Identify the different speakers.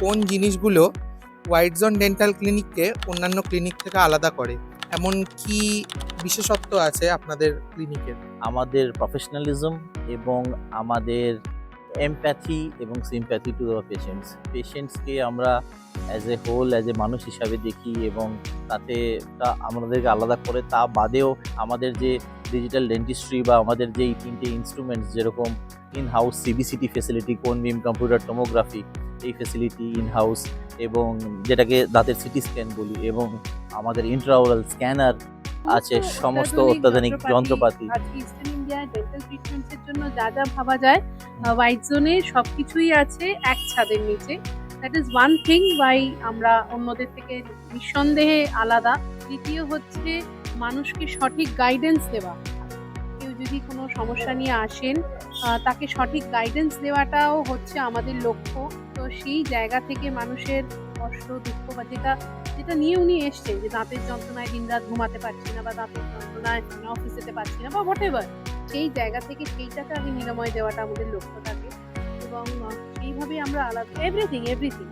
Speaker 1: কোন জিনিসগুলো white zone dental ক্লিনিককে অন্যান্য ক্লিনিক থেকে আলাদা করে? এমন কি বিশেষত্ব আছে আপনাদের ক্লিনিকের
Speaker 2: আমাদের প্রফেশনালিজম এবং আমাদের এমপ্যাথি এবং সিম্প্যাথি টু দ্য পেশেন্টস পেশেন্টসকে আমরা as a whole as a মানুষ হিসাবে দেখি এবং তাতে তা আমাদেরকে আলাদা করে। তা বাদেও আমাদের যে ডিজিটাল ডেন্টিস্ট্রি বা আমাদের যে এই তিনটে ইনস্ট্রুমেন্টস যেরকম in house CBCT facility cone beam computer tomography এই ফেসিলিটি ইন হাউস এবং যেটাকে দাঁতের সিটি স্ক্যান বলি এবং আমাদের ইন্ট্রাওরাল স্ক্যানার আছে সমস্ত অত্যাধুনিক যন্ত্রপাতি
Speaker 3: ইস্টার্ন ইন্ডিয়ায় ডেন্টাল ট্রিটমেন্টসের জন্য যা যা ভাবা যায় হোয়াইট জোনে সব কিছুই আছে এক ছাদের নিচে। That is one thing why আমরা অন্যদের থেকে নিঃসন্দেহে আলাদা। দ্বিতীয় হচ্ছে মানুষকে সঠিক গাইডেন্স দেওয়া। কেউ যদি কোনো সমস্যা নিয়ে আসেন তাকে সঠিক গাইডেন্স দেওয়াটাও হচ্ছে আমাদের লক্ষ্য। তো সেই জায়গা থেকে মানুষের কষ্ট, দুঃখ বা যেটা যেটা নিয়ে উনি এসছেন, যে দাঁতের যন্ত্রণায় দিন দিনরাত ঘুমাতে পারছি না বা দাঁতের যন্ত্রণায় অফিস যেতে পারছি না বা হোয়াট সেই জায়গা থেকে সেইটাকে আমি নিরাময় দেওয়াটা আমাদের লক্ষ্য থাকে। এবং সেইভাবেই আমরা আলাদা এভরিথিং এভরিথিং